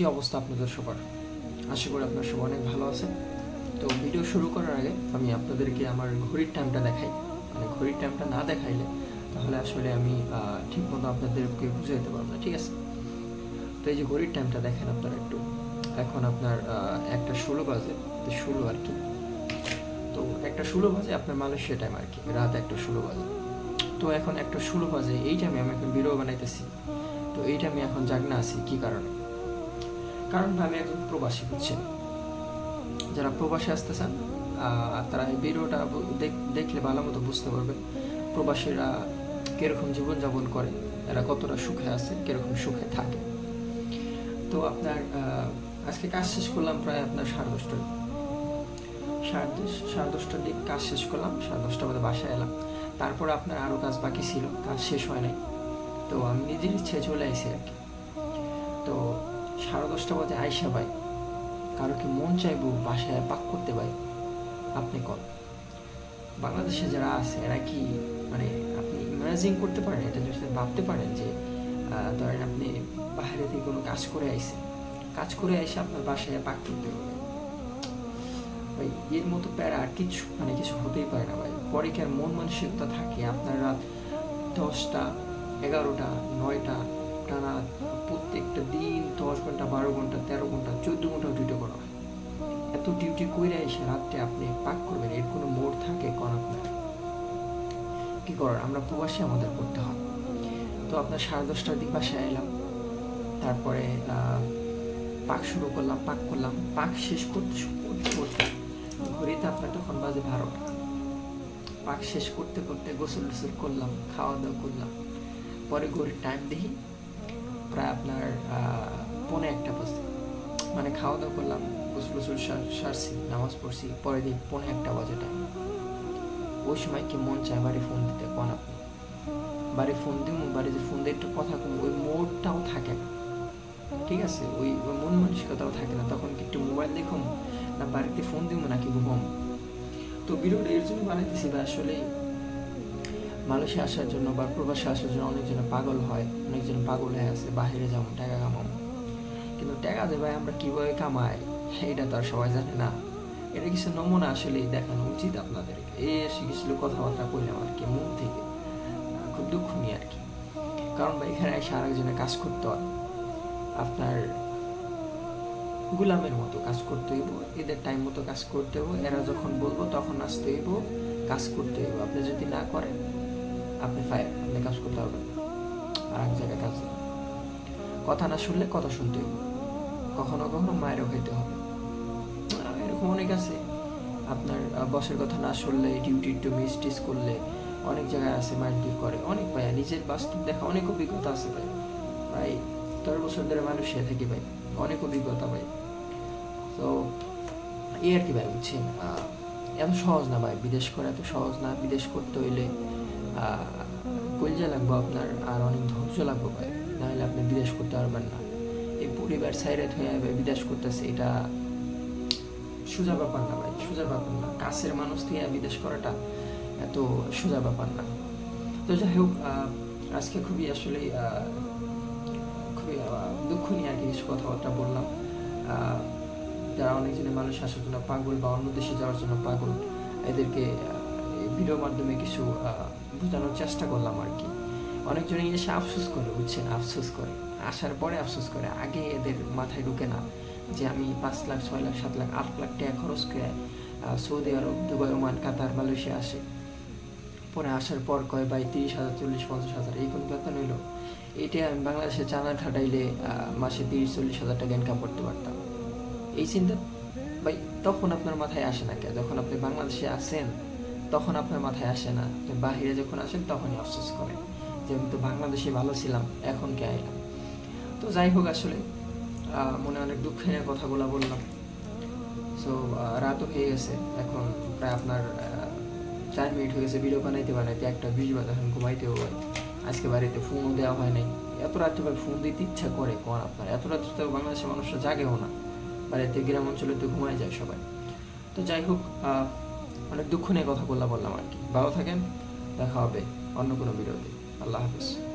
কি অবস্থা আপনাদের সবার? আশা করি আপনার সবাই অনেক ভালো আছেন। তো ভিডিও শুরু করার আগে আমি আপনাদেরকে আমার ঘড়ির টাইমটা দেখাই। মানে ঘড়ির টাইমটা না দেখাইলে তাহলে আসলে আমি ঠিক মতো আপনাদেরকে বুঝাইতে পারব না, ঠিক আছে? তো এই যে ঘড়ির টাইমটা দেখেন আপনারা একটু। এখন আপনার একটা ষোলো বাজে, তো ষোলো আর কি। তো একটা ষোলো বাজে আপনার মালয়েশিয়া টাইম আর কি, রাত একটা ষোলো বাজে। তো এখন একটা ষোলো বাজে, এই টাইমে আমি এখন ভিডিও বানাইতেছি। তো এই টাইমে এখন জাগনা আছি, কি কারণে? কারণ আমি একজন প্রবাসী, বুঝছেন? যারা প্রবাসে আসতে চান তারা এই ভিডিওটা দেখ- দেখলে ভালো মতো বুঝতে পারবেন প্রবাসীরা কীরকম জীবনযাপন করে, এরা কতটা সুখে আছে, কীরকম সুখে থাকে। তো আপনার আজকে কাজ শেষ করলাম প্রায় আপনার সাড়ে দশটার সাড়ে দশ, সাড়ে দশটার দিক কাজ শেষ করলাম, সাড়ে দশটা বাজে বাসায় এলাম। তারপর আপনার আরও কাজ বাকি ছিল, কাজ শেষ হয় নাই। তো আমি নিজের ইচ্ছে চলে আইসি আর কি। তো সাড়ে দশটা বাজে আইসা ভাই। কারও কি মন চাইব বাসায় পাক করতে ভাই। আপনি কল বাংলাদেশে যারা আছে, এরা কি মানে আপনি ইমাজিন করতে পারেন, এটা যদি ভাবতে পারেন যে ধরেন আপনি বাইরে থেকে কোনো কাজ করে আইসেন। কাজ করে এসে আপনার বাসায় পাক করতে হবে। ভাই, এর মতো প্যারা আর কিছু মানে কিছু হতেই পারে না ভাই। পরে কি আর মন মানসিকতা থাকে? আপনার রাত দশটা, এগারোটা, নয়টা টানা প্রত্যেকটা দিন দশ ঘণ্টা, বারো ঘণ্টা, তেরো ঘণ্টা, চোদ্দ ঘণ্টা ডিউটি করা হয়। এত ডিউটি করে এসে রাত্রে আপনি পাক করবেন, এর কোনো মোড় থাকে কোন আপনার কি করার? আমরা প্রবাসী, আমাদের করতে হয়। তো আপনার সাড়ে দশটার দিক বাসায় এলাম। তারপরে পাক শুরু করলাম, পাক করলাম। পাক শেষ করতে করতে ঘড়িতে আপনার তখন বাজে বারোটা। পাক শেষ করতে করতে গোসল টোসল করলাম খাওয়া দাওয়া করলাম। পরে ঘড়ির টাইম দেখি প্রায় আপনার পৌনে একটা বাজে মানে খাওয়া দাওয়া করলাম, গোসল গোসল সারছি, নামাজ পড়ছি পরে দিন পৌনে একটা বাজে টাইম ওই সময় কি মন চায় বাড়ি ফোন দিতে, কোন আপনি? বাড়ি ফোন দিব বাড়িতে ফোন দিয়ে একটু কথা কম, ওই মোডটাও থাকে ঠিক আছে? ওই মন মানসিকতাও থাকে না। তখন কি একটু মোবাইল দেখুন না বাড়িতে ফোন দিব নাকি ঘুমাম? তো ভিডিওটা এর জন্য বানাইতেছি, বা আসলে মালয়েশিয়া আসার জন্য বা প্রবাসে আসার জন্য অনেকজন পাগল হয় অনেকজন পাগল হয়ে আছে, বাহিরে যাব টাকা কামাম কিন্তু টাকা যে ভাই আমরা কীভাবে কামাই এটা তো আর সবাই জানে না। এটা কিছু নমুনা আসলেই দেখানো উচিত আপনাদেরকে। এই এসে কিছু কথাবার্তা করলাম আর কি মন থেকে। খুব দুঃখ নিয়ে আর কি। কারণ ভাই, এখানে এসে আরেকজনের কাজ করতে হয়। আপনার গুলামের মতো কাজ করতে হইব এদের টাইম মতো কাজ করতে হইব, এরা যখন বলব তখন আসতে হইব, কাজ করতে হইব। আপনি যদি না করেন আপনি আপনি কাজ করতে পারবেন আর এক জায়গায় কাজ কথা না শুনলে কথা শুনতে হইব কখনো কখনো মায়েরও হইতে হবে। এরকম অনেক আছে। আপনার বসের কথা না শুনলে ডিউটি একটু মিস টিস করলে অনেক জায়গায় আছে মাইন্ড করে। অনেক ভাই, নিজের বাস্তব দেখা অনেক অভিজ্ঞতা আছে ভাই। ভাই, দশ বছর ধরে মানুষ সে থাকি ভাই। অনেক অভিজ্ঞতা ভাই। তো, এই আর কি ভাই, বুঝছেন? এত সহজ না ভাই। বিদেশ করা এত সহজ না। বিদেশ করতে হইলে কলজা লাগবে আপনার, আর অনেক ধৈর্য লাগবে ভাই। নাহলে আপনি বিদেশ করতে পারবেন না। এই পরিবার সাইডে হয়ে বিদেশ করতেছে, এটা সোজা ব্যাপার না ভাই, সোজা ব্যাপার না। কাছের মানুষ থেকে বিদেশ করাটা এত সোজা ব্যাপার না। তো যাই হোক আজকে খুবই আসলে খুবই দুঃখ নিয়ে আর কি কিছু কথাবার্তা বললাম। যারা অনেকজনের মানুষ আসার জন্য পাগল বা অন্য দেশে যাওয়ার জন্য পাগল, এদেরকে ভিডিওর মাধ্যমে কিছু বোঝানোর চেষ্টা করলাম আর কি। অনেকজনে এসে আফসোস করে, বুঝছেন? আফসোস করে। আসার পরে আফসোস করে। আগে এদের মাথায় ঢুকে না যে আমি পাঁচ লাখ, ছয় লাখ, সাত লাখ, আট লাখ টাকা খরচ করে Saudi Arab, Dubai, Oman, Qatar, Malaysia আসে। পরে আসার পর কয় ভাই, তিরিশ হাজার, চল্লিশ, পঞ্চাশ হাজার, এই কোন বেতন হইল এইটা আমি বাংলাদেশে চানা ঠাটাইলে মাসে তিরিশ, চল্লিশ হাজার টাকা ইনকাম করতে পারতাম। এই চিন্তা ভাই, তখন আপনার মাথায় আসে না কে যখন আপনি বাংলাদেশে আসেন তখন আপনার মাথায় আসে না। বাহিরে যখন আসেন তখনই আফসোস করেন যে আমি তো বাংলাদেশে ভালো ছিলাম, এখন কে আইলাম? তো যাই হোক আসলে মনে অনেক দুঃখ নিয়ে কথাগুলো বললাম। সো রাতও হয়ে গেছে, এখন প্রায় আপনার চার মিনিট হয়ে গেছে ভিডিও বানাইতে বানাইতে, একটা বিশ বাজে এখন ঘুমাইতে হয় আজকে বাড়িতে ফোনও দেওয়া হয় নাই। এত রাত্রে ভাই ফোন দিতে ইচ্ছা করে, কোন আপনার? এত রাত্রে তো বাংলাদেশের মানুষরা জাগেও না। বাড়িতে গ্রাম অঞ্চলে তো ঘুমায় যায় সবাই। তো যাই হোক অনেক দুঃখ নিয়ে কথা বললাম বললাম আর কি। ভালো থাকেন, দেখা হবে অন্য কোনো ভিডিওতে। আল্লাহ হাফিজ।